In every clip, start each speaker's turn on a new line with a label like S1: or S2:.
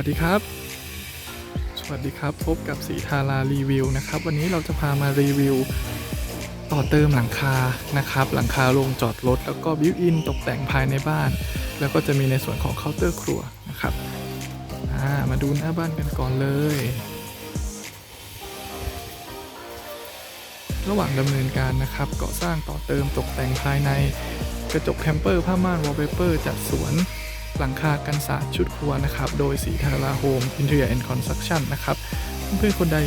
S1: สวัสดีครับ สวัสดีครับ พบกับสีทารารีวิวนะครับ วันนี้เราจะพามารีวิว ต่อเติมหลังคานะครับ หลังคาโรงจอดรถแล้วก็บิวอินตกแต่งภายในบ้าน แล้วก็จะมีในส่วนของเคาน์เตอร์ครัวนะครับามาดูหน้าบ้านกันก่อนเลย ระหว่างดำเนินการนะครับก่อสร้างต่อเติมตกแต่งภายในกระจกแคมเปอร์ผ้าม่านวอลเปเปอร์จัดสวน หลังคากันศาสตร์ชุดครัวนะครับ โดยสีทาราโฮมอินเทอร์แอนด์คอนสตรักชั่นนะครับ เพื่อนๆคนใด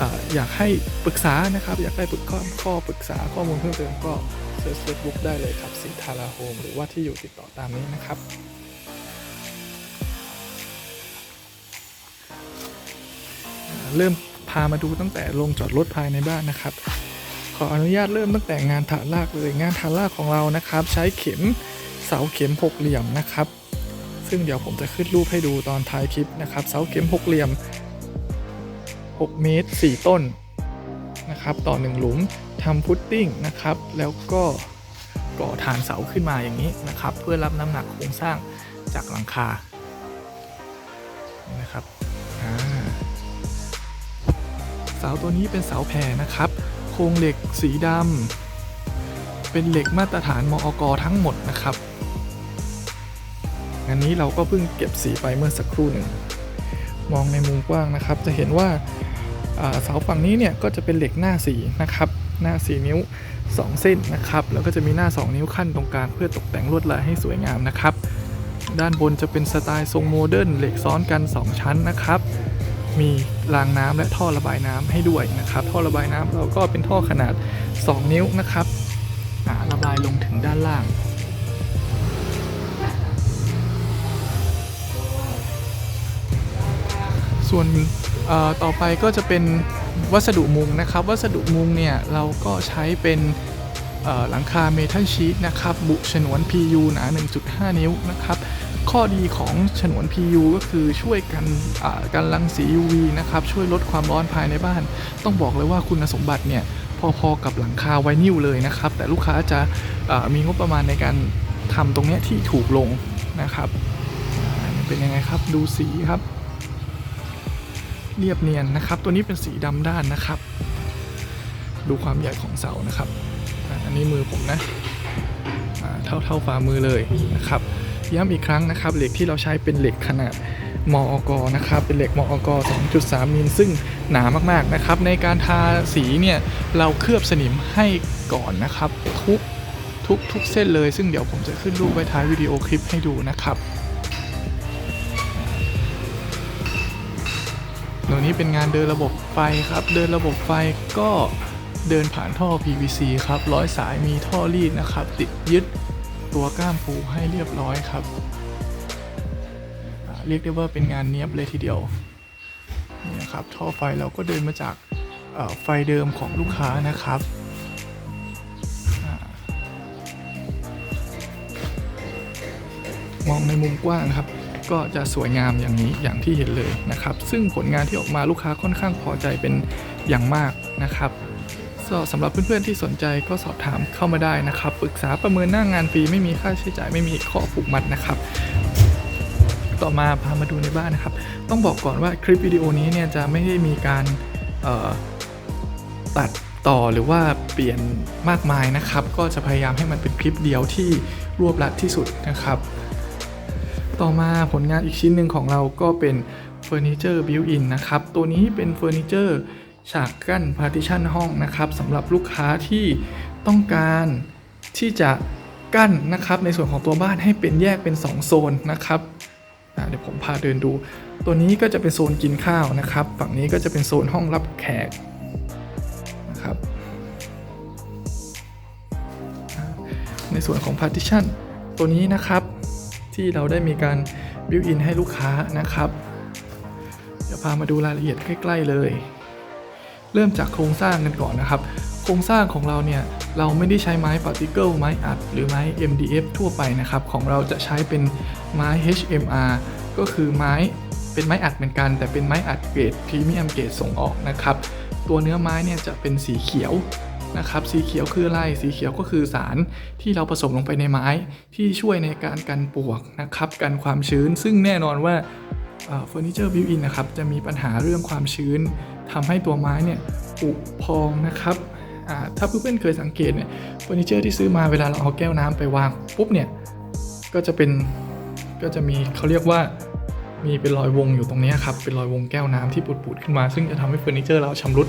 S1: อออยากให้ปรึกษานะครับ อยากได้ปรึกข้อข้อปรึกษาข้อมูลเพิ่มเติมก็เซิร์ชเฟซบุ๊กได้เลยครับสีทาราโฮมหรือว่าที่อยู่ติดต่อตามนี้นะครับเริ่มพามาดูตั้งแต่ลงจอดรถภายในบ้านนะครับ ขออนุญาตเริ่มตั้งแต่งานฐานรากเลยงานฐานรากของเรานะครับ ใช้เข็มเสาเข็มหกเหลี่ยมนะครับ ซึ่งเดี๋ยวผมจะขึ้นรูปให้ดูตอนท้ายคลิปนะครับเสาเข็มหกเหลี่ยม 6 เมตร 4 ต้นนะครับต่อ 1 หลุมทำพุตติ้งนะครับ แล้วก็ก่อฐานเสาขึ้นมาอย่างนี้นะครับ เพื่อรับน้ำหนักโครงสร้างจากหลังคานะครับเสาตัวนี้เป็นเสาแผ่นะครับ โครงเหล็กสีดำเป็นเหล็กมาตรฐานมอกทั้งหมดนะครับ อันนี้เราก็เพิ่งเก็บสีไปเมื่อสักครู่หนึ่ง มองในมุมกว้างนะครับ จะเห็นว่าเสาฝั่งนี้เนี่ยก็จะเป็นเหล็กหน้าสีนะครับ หน้า4นิ้ว 2 เส้นนะครับ แล้วก็จะมีหน้า 2 นิ้วขั้นตรงกลางเพื่อตกแต่งลวดลายให้สวยงามนะครับ ด้านบนจะเป็นสไตล์ทรงโมเดิร์นเหล็กซ้อนกัน 2 ชั้นนะครับ มีรางน้ำและท่อระบายน้ำให้ด้วยนะครับ ท่อระบายน้ำเราก็เป็นท่อขนาด 2 นิ้วนะครับ ส่วนต่อไปก็จะเป็นวัสดุมุงนะครับ วัสดุมุงเนี่ยเราก็ใช้เป็นหลังคาเมทัลชีตนะครับบุฉนวน PU หนา 1.5 นิ้วนะครับ ข้อดีของฉนวน PU ก็คือช่วยกันอ่ากันรังสี UV นะครับ ช่วยลดความร้อนภายในบ้าน ต้องบอกเลยว่าคุณสมบัติเนี่ยพอๆกับหลังคาไวนิลเลยนะครับ แต่ลูกค้าจะามีงบประมาณในการทำตรงเนี้ยที่ถูกลงนะครับ เป็นยังไงครับดูสีครับ เรียบเนียนนะครับ ตัวนี้เป็นสีดำด้านนะครับ ดูความใหญ่ของเสานะครับ อันนี้มือผมนะเท่าเท่าฝ่ามือเลยนะครับย้ำอีกครั้งนะครับ เหล็กที่เราใช้เป็นเหล็กขนาดมอกนะครับ เป็นเหล็กมอก2.3มิลซึ่งหนามากๆนะครับ ในการทาสีเนี่ยเราเคลือบสนิมให้ก่อนนะครับ ทุกทุกทุกเส้นเลย ซึ่งเดี๋ยวผมจะขึ้นรูปไว้ท้ายวิดีโอคลิปให้ดูนะครับ ตัวนี้เป็นงานเดินระบบไฟครับ เดินระบบไฟก็เดินผ่านท่อ PVC ครับ ร้อยสายมีท่อรีดนะครับ ติดยึดตัวก้ามปูให้เรียบร้อยครับ เรียกได้ว่าเป็นงานเนี้ยบเลยทีเดียวนี่นะครับท่อไฟเราก็เดินมาจากไฟเดิมของลูกค้านะครับอมองในมุมกว้างครับ ก็จะสวยงามอย่างนี้อย่างที่เห็นเลยนะครับ ซึ่งผลงานที่ออกมาลูกค้าค่อนข้างพอใจเป็นอย่างมากนะครับสำหรับเพื่อนๆที่สนใจก็สอบถามเข้ามาได้นะครับปรึกษาประเมินหน้างงานฟรีไม่มีค่าใช้จ่ายไม่มีข้อผูกมัดนะครับ ต่อมาพามาดูในบ้านนะครับ ต้องบอกก่อนว่าคลิปวิดีโอนี้เนี่ยจะไม่ได้มีการตัดต่อหรือว่าเปลี่ยนมากมายนะครับ ก็จะพยายามให้มันเป็นคลิปเดียวที่รวบรัดที่สุดนะครับ ต่อมาผลงานอีกชิ้นหนึ่งของเราก็เป็นเฟอร์นิเจอร์บิวอินนะครับ ตัวนี้เป็นเฟอร์นิเจอร์ฉากกั้นพาร์ติชันห้องนะครับสำหรับลูกค้าที่ต้องการที่จะกั้นนะครับในส่วนของตัวบ้านให้เป็นแยกเป็น 2 โซนนะครับเดี๋ยวผมพาเดินดู ตัวนี้ก็จะเป็นโซนกินข้าวนะครับ ฝั่งนี้ก็จะเป็นโซนห้องรับแขกนะครับในส่วนของ partition ตัวนี้นะครับ ที่เราได้มีการบิวอินให้ลูกค้านะครับ เดี๋ยวพามาดูรายละเอียดใกล้ๆเลย เริ่มจากโครงสร้างกันก่อนนะครับ โครงสร้างของเราเนี่ยเราไม่ได้ใช้ไม้ปาร์ติเกิลไม้อัด หรือไม้ MDF ทั่วไปนะครับ ของเราจะใช้เป็นไม้ HMR ก็คือไม้เป็นไม้อัดเหมือนกัน แต่เป็นไม้อัดเกรดพรีเมียมเกรดส่งออกนะครับ ตัวเนื้อไม้เนี่ยจะเป็นสีเขียว นะครับสีเขียวคืออะไรสีเขียวก็คือสารที่เราผสมลงไปในไม้ที่ช่วยในการกันปวกนะครับกันความชื้น ซึ่งแน่นอนว่าเฟอร์นิเจอร์บิวอินนะครับจะมีปัญหาเรื่องความชื้นทำให้ตัวไม้เนี่ยผุพองนะครับถ้าเพื่อนๆเคยสังเกตเนี่ยเฟอร์นิเจอร์ที่ซื้อมาเวลาเราเอาแก้วน้ำไปวางปุ๊บเนี่ยก็จะเป็นก็จะมีเขาเรียกว่ามีเป็นรอยวงอยู่ตรงนี้ครับเป็นรอยวงแก้วน้ำที่ปูดๆขึ้นมา ซึ่งจะทำให้เฟอร์นิเจอร์เราชำรุด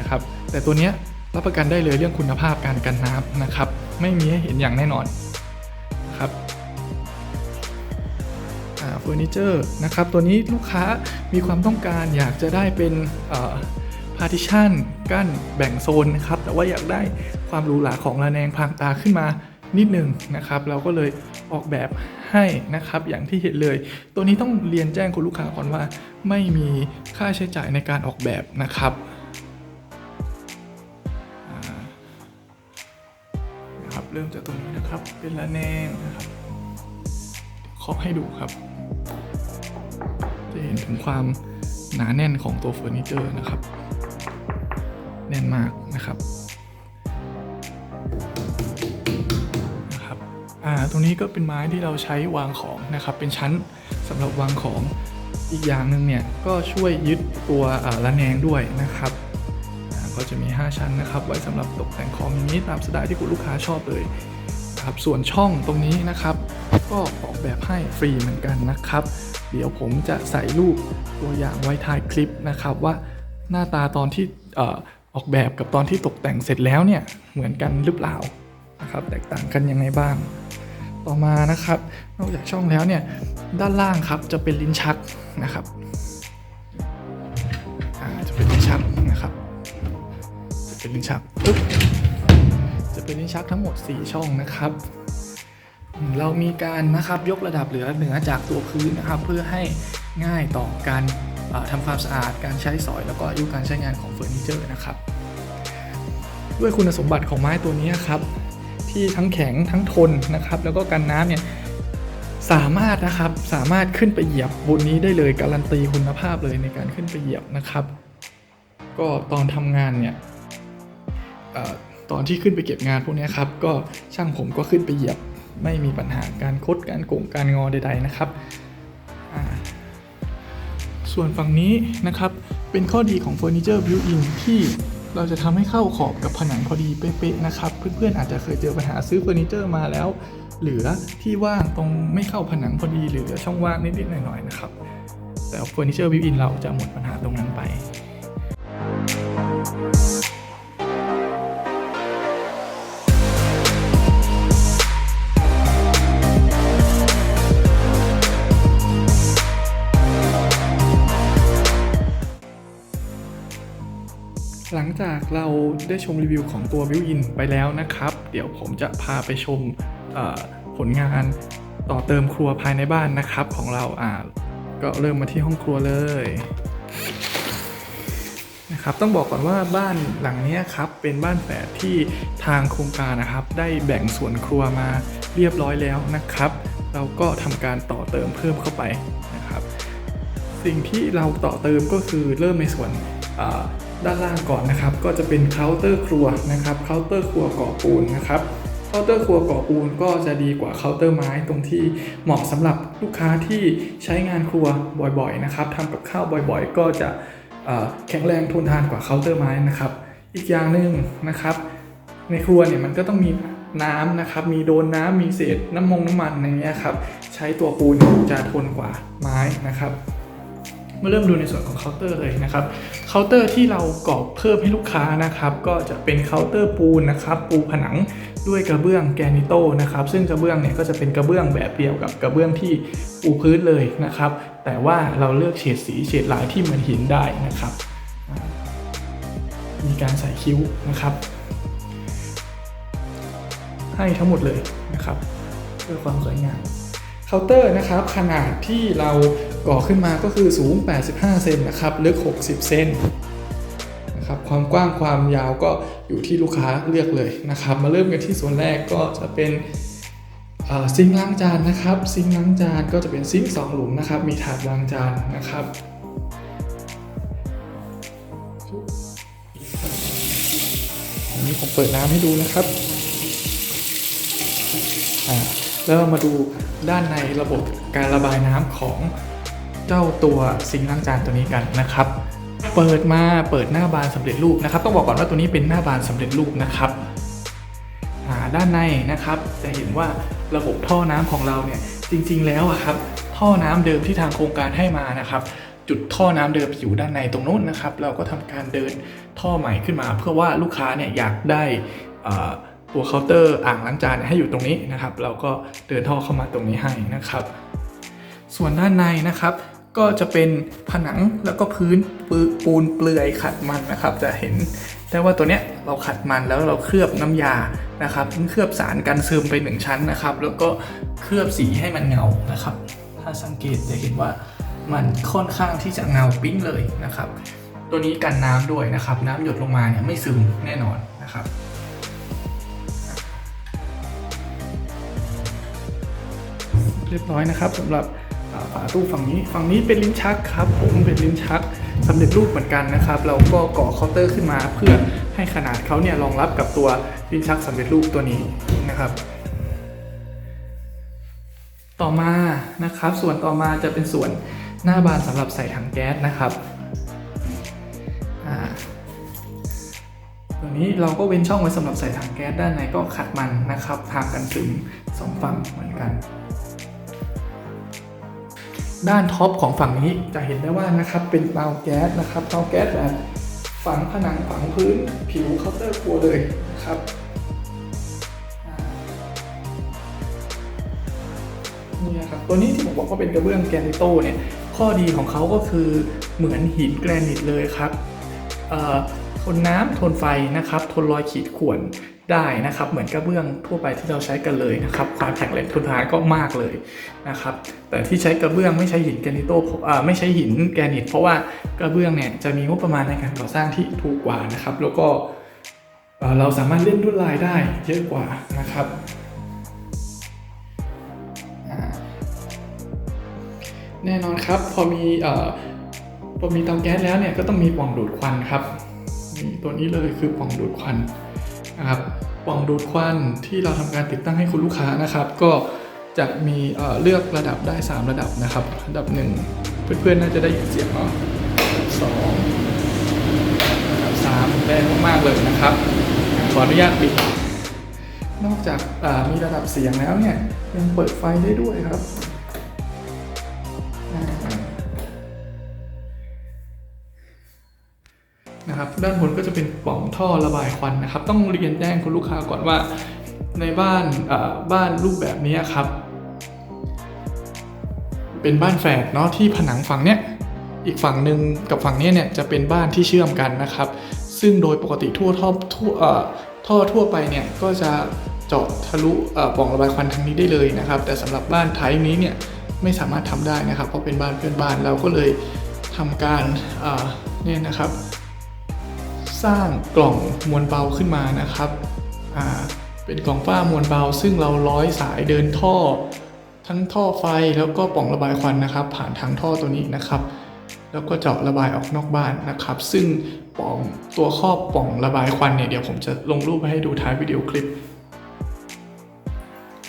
S1: นะครับแต่ตัวเนี้ย รับประกันได้เลยเรื่องคุณภาพการกันน้ำนะครับ ไม่มีให้เห็นอย่างแน่นอนครับเฟอร์นิเจอร์นะครับตัวนี้ลูกค้ามีความต้องการอยากจะได้เป็นพาร์ติชันกั้นแบ่งโซนนะครับแต่ว่าอยากได้ความหรูหราของระแนงพางตาขึ้นมานิดหนึ่งนะครับ เราก็เลยออกแบบให้นะครับอย่างที่เห็นเลย ตัวนี้ต้องเรียนแจ้งคุณลูกค้าก่อนว่า ไม่มีค่าใช้จ่ายในการออกแบบนะครับ เริ่มจากตรงนี้นะครับ เป็นระแนงนะครับขอให้ดูครับ จะเห็นถึงความหนาแน่นของตัวเฟอร์นิเจอร์นะครับ แน่นมากนะครับนะครับอ่าตรงนี้ก็เป็นไม้ที่เราใช้วางของนะครับ เป็นชั้นสำหรับวางของอีกอย่างหนึ่งเนี่ยก็ช่วยยึดตัวระแนงด้วยนะครับ ก็จะมี 5 ชั้นนะครับ ไว้สำหรับตกแต่งของอย่างนี้ตามสไตล์ที่คุณลูกค้าชอบเลยครับส่วนช่องตรงนี้นะครับ ก็ออกแบบให้ฟรีเหมือนกันนะครับ เดี๋ยวผมจะใส่รูปตัวอย่างไว้ท้ายคลิปนะครับว่าหน้าตาตอนที่อออกแบบกับตอนที่ตกแต่งเสร็จแล้วเนี่ยเหมือนกันหรือเปล่านะครับ แตกต่างกันยังไงบ้าง ต่อมานะครับ นอกจากช่องแล้วเนี่ยด้านล่างครับจะเป็นลิ้นชักนะครับ เป็นลิ้นชักปึ๊บจะเป็นลิ้นชักทั้งหมด 4 ช่องนะครับ เรามีการนะครับยกระดับเหลือเหนือจากตัวพื้นนะครับ เพื่อให้ง่ายต่อการเอ่อทำความสะอาดการใช้สอยแล้วก็อายุการใช้งานของเฟอร์นิเจอร์นะครับ ด้วยคุณสมบัติของไม้ตัวนี้ครับ ที่ทั้งแข็งทั้งทนนะครับ แล้วก็กันน้ำเนี่ยสามารถนะครับสามารถขึ้นไปเหยียบบนนี้ได้เลยการันตีคุณภาพเลยในการขึ้นไปเหยียบนะครับ ก็ตอนทำงานเนี่ย ตอนที่ขึ้นไปเก็บงานพวกนี้ครับก็ช่างผมก็ขึ้นไปเหยียบไม่มีปัญหาการคดการโก่งการงอใด ๆนะครับ ส่วนฝั่งนี้นะครับเป็นข้อดีของเฟอร์นิเจอร์บิวอินที่เราจะทำให้เข้าขอบกับผนังพอดีเป๊ะๆนะครับ เพื่อนๆอาจจะเคยเจอปัญหาซื้อเฟอร์นิเจอร์มาแล้ว เหลือที่ว่างตรงไม่เข้าผนังพอดีหรือเหลือช่องว่างนิดๆหน่อยๆนะครับ แต่เฟอร์นิเจอร์บิวอินเราจะหมดปัญหาตรงนั้นไป จากเราได้ชมรีวิวของตัวบิวอินไปแล้วนะครับ เดี๋ยวผมจะพาไปชมผลงานต่อเติมครัวภายในบ้านนะครับของเราอ่าก็เริ่มมาที่ห้องครัวเลยนะครับต้องบอกก่อนว่าบ้านหลังนี้ครับเป็นบ้านแฝดที่ทางโครงการนะครับ ได้แบ่งส่วนครัวมาเรียบร้อยแล้วนะครับ เราก็ทำการต่อเติมเพิ่มเข้าไปนะครับ สิ่งที่เราต่อเติมก็คือเริ่มในส่วนอ่า ด้านล่างก่อนนะครับ ก็จะเป็นเคาน์เตอร์ครัวนะครับเคาน์เตอร์ครัวก่อปูนนะครับเคาน์เตอร์ครัวก่อปูนก็จะดีกว่าเคาน์เตอร์ไม้ตรงที่เหมาะสำหรับลูกค้าที่ใช้งานครัวบ่อยๆนะครับทำกับข้าวบ่อยๆ ก็จะแข็งแรงทนทานกว่าเคาน์เตอร์ไม้นะครับ อีกอย่างหนึ่งนะครับ ในครัวเนี่ยมันก็ต้องมีน้ำนะครับ มีโดนน้ำมีเศษน้ำมงน้ำมันอย่างเงี้ยครับ ใช้ตัวปูนจะทนกว่าไม้นะครับ มาเริ่มดูในส่วนของเคาน์เตอร์เลยนะครับเคาน์เตอร์ที่เราก่อบเพิ่มให้ลูกค้านะครับ ก็จะเป็นเคาน์เตอร์ปูนนะครับ ปูผนังด้วยกระเบื้องแกนิโตนะครับ ซึ่งกระเบื้องเนี่ยก็จะเป็นกระเบื้องแบบเดียวกับกระเบื้องที่ปูพื้นเลยนะครับ แต่ว่าเราเลือกเฉดสีเฉดลายที่เหมือนหินได้นะครับ มีการใส่คิ้วนะครับ ให้ทั้งหมดเลยนะครับ เพื่อความสวยงามเคาน์เตอร์นะครับขนาดที่เรา ก่อขึ้นมาก็คือสูง 85 เซนนะครับ ลึก 60 เซนนะครับ ความกว้างความยาวก็อยู่ที่ลูกค้าเลือกเลยนะครับ มาเริ่มกันที่ส่วนแรกก็จะเป็นซิงล้างจานนะครับ ซิงล้างจานก็จะเป็นซิงสองหลุมนะครับ มีถาดล้างจานนะครับอันนี้ผมเปิดน้ำให้ดูนะครับแล้วเรามาดูด้านในระบบการระบายน้ำของ เจ้าตัวซิงค์ล้างจานตัวนี้กันนะครับ เปิดมาเปิดหน้าบานสำเร็จรูปนะครับ ต้องบอกก่อนว่าตัวนี้เป็นหน้าบานสำเร็จรูปนะครับด้านในนะครับ จะเห็นว่าระบบท่อน้ำของเราเนี่ยจริงๆแล้วอะครับ ท่อน้ำเดิมที่ทางโครงการให้มานะครับ จุดท่อน้ำเดิมอยู่ด้านในตรงนู้นนะครับ เราก็ทำการเดินท่อใหม่ขึ้นมา เพื่อว่าลูกค้าเนี่ยอยากได้ตัวเคาน์เตอร์อ่างล้างจานเนี่ยให้อยู่ตรงนี้นะครับ เราก็เดินท่อเข้ามาตรงนี้ให้นะครับ ส่วนด้านในนะครับ ก็จะเป็นผนังแล้วก็พื้นปูนเปลือยขัดมันนะครับ จะเห็นได้ว่าตัวเนี้ยเราขัดมันแล้วเราเคลือบน้ำยานะครับเคลือบสารกันซึมไปหนึ่งชั้นนะครับ แล้วก็เคลือบสีให้มันเงานะครับ ถ้าสังเกตจะเห็นว่ามันค่อนข้างที่จะเงาปิ้งเลยนะครับ ตัวนี้กันน้ำด้วยนะครับ น้ำหยดลงมาเนี่ยไม่ซึมแน่นอนนะครับเรียบร้อยนะครับสำหรับ ฝาตู้ฝั่งนี้ฝั่งนี้เป็นลิ้นชักครับ ผมเป็นลิ้นชักสำเร็จรูปเหมือนกันนะครับ เราก็ก่อเคาน์เตอร์ขึ้นมา เพื่อให้ขนาดเขาเนี่ยรองรับกับตัวลิ้นชักสำเร็จรูปตัวนี้นะครับ ต่อมานะครับ ส่วนต่อมาจะเป็นส่วนหน้าบานสำหรับใส่ถังแก๊สนะครับอ่าตัวนี้เราก็เว้นช่องไว้สำหรับใส่ถังแก๊สด้านในก็ขัดมันนะครับทางกันซึมสองฝั่งเหมือนกัน ด้านท็อปของฝั่งนี้จะเห็นได้ว่านะครับเป็นเตาแก๊สนะครับเตาแก๊สแบบฝังผนังฝังพื้นผิวเคาน์เตอร์ครัวเลยนะครับนี่นะครับตัวนี้ที่ผมบอกว่าเป็นกระเบื้องแกรนิโตเนี่ยข้อดีของเขาก็คือเหมือนหินแกรนิตเลยครับทนน้ำทนไฟนะครับ ทนรอยขีดข่วน ได้นะครับ เหมือนกระเบื้องทั่วไปที่เราใช้กันเลยนะครับ ความแข็งแรงทนทานก็มากเลยนะครับ แต่ที่ใช้กระเบื้องไม่ใช้หินแกรนิโตไม่ใช้หินแกรนิตเพราะว่ากระเบื้องเนี่ยจะมีงบประมาณในการก่อสร้างที่ถูกกว่านะครับ แล้วก็เราสามารถเล่นลวดลายได้เยอะกว่านะครับแน่นอนครับพอมีอพอมีเตาแก๊สแล้วเนี่ยก็ต้องมีปล่องดูดควันครับมีตัวนี้เลยคือปล่องดูดควัน นะครับปล่องดูดควันที่เราทำการติดตั้งให้คุณลูกค้านะครับ ก็จะมีเลือกระดับได้ 3 ระดับนะครับระดับ 1 เพื่อนๆน่าจะได้ยินเสียงเนาะสองระดับสามแรงมากๆเลยนะครับ ขออนุญาตปิดนอกจากมีระดับเสียงแล้วเนี่ยยังเปิดไฟได้ด้วยครับ ด้านบนก็จะเป็นปล่องท่อระบายควันนะครับ ต้องเรียนแจ้งคุณลูกค้าก่อนว่า ในบ้านบ้านรูปแบบนี้ครับ เป็นบ้านแฝดเนาะที่ผนังฝั่งเนี้ยอีกฝั่งหนึ่งกับฝั่งนี้เนี่ยจะเป็นบ้านที่เชื่อมกันนะครับ ซึ่งโดยปกติทั่วท่อทั่วท่อทั่วไปเนี่ยก็จะเจาะทะลุปล่องระบายควันทางนี้ได้เลยนะครับ แต่สำหรับบ้านไทป์นี้เนี่ยไม่สามารถทำได้นะครับ เพราะเป็นบ้านเพื่อนบ้านเราก็เลยทำการเอ่อเนี่ยนะครับ สร้างกล่องมวลเบาขึ้นมานะครับอ่าเป็นกล่องฝ้ามวลเบา ซึ่งเราร้อยสายเดินท่อ ทั้งท่อไฟแล้วก็ปล่องระบายควันนะครับ ผ่านทางท่อตัวนี้นะครับ แล้วก็เจาะระบายออกนอกบ้านนะครับ ซึ่งปล่องตัวครอบปล่องระบายควันเนี่ยเดี๋ยวผมจะลงรูปให้ดูท้ายวิดีโอคลิป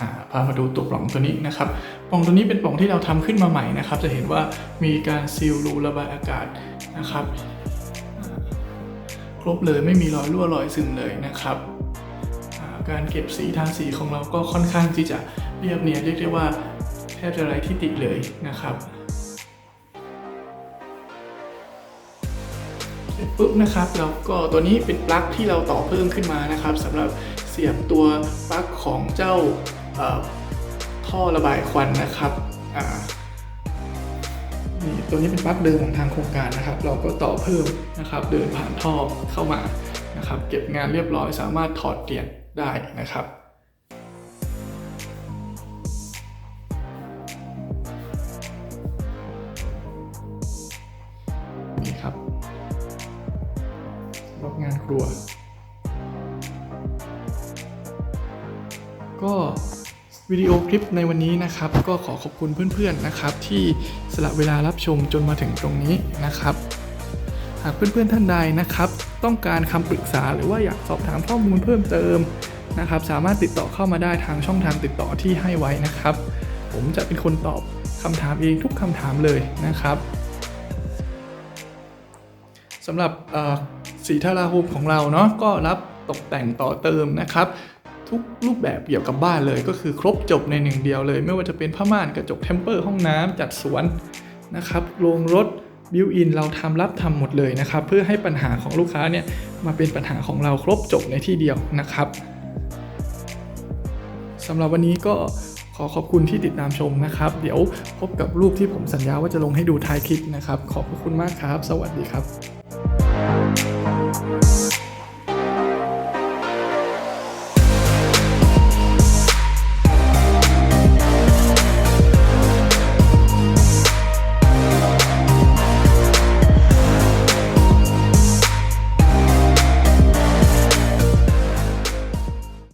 S1: อ่าพามาดูตัวปล่องตัวนี้นะครับ ปล่องตัวนี้เป็นปล่องที่เราทำขึ้นมาใหม่นะครับ จะเห็นว่ามีการซีลรูระบายอากาศนะครับ ครบเลยไม่มีรอยรั่วรอยซึมเลยนะครับการเก็บสีทาสีของเราก็ค่อนข้างที่จะเรียบเนียนเรียกได้ว่าแทบจะไร้ที่ติเลยนะครับเสร็จปุ๊บนะครับแล้วก็ตัวนี้เป็นปลั๊กที่เราต่อเพิ่มขึ้นมานะครับสำหรับเสียบตัวปลั๊กของเจ้าท่อระบายควันนะครับ ตัวนี้เป็นปลั๊กเดิมของทางโครงการนะครับ เราก็ต่อเพิ่มนะครับ เดินผ่านท่อเข้ามานะครับ เก็บงานเรียบร้อยสามารถถอดเปลี่ยนได้นะครับ วิดีโอคลิปในวันนี้นะครับ ก็ขอขอบคุณเพื่อนๆนะครับ ที่สละเวลารับชมจนมาถึงตรงนี้นะครับ หากเพื่อนๆท่านใดนะครับ ต้องการคำปรึกษาหรือว่าอยากสอบถามข้อมูลเพิ่มเติมนะครับ สามารถติดต่อเข้ามาได้ทางช่องทางติดต่อที่ให้ไว้นะครับ ผมจะเป็นคนตอบคำถามเองทุกคำถามเลยนะครับสำหรับสีทาราโฮมของเราเนาะก็รับตกแต่งต่อเติมนะครับ ทุกรูปแบบเกี่ยวกับบ้านเลยก็คือครบจบในหนึ่งเดียวเลย ไม่ว่าจะเป็นผ้าม่านกระจกเทมเปอร์ห้องน้ำจัดสวนนะครับโรงรถบิวอินเราทำรับทำหมดเลยนะครับ เพื่อให้ปัญหาของลูกค้าเนี่ยมาเป็นปัญหาของเราครบจบในที่เดียวนะครับสำหรับวันนี้ก็ขอขอบคุณที่ติดตามชมนะครับ เดี๋ยวพบกับรูปที่ผมสัญญาว่าจะลงให้ดูท้ายคลิปนะครับ ขอบคุณมากครับ สวัสดีครับ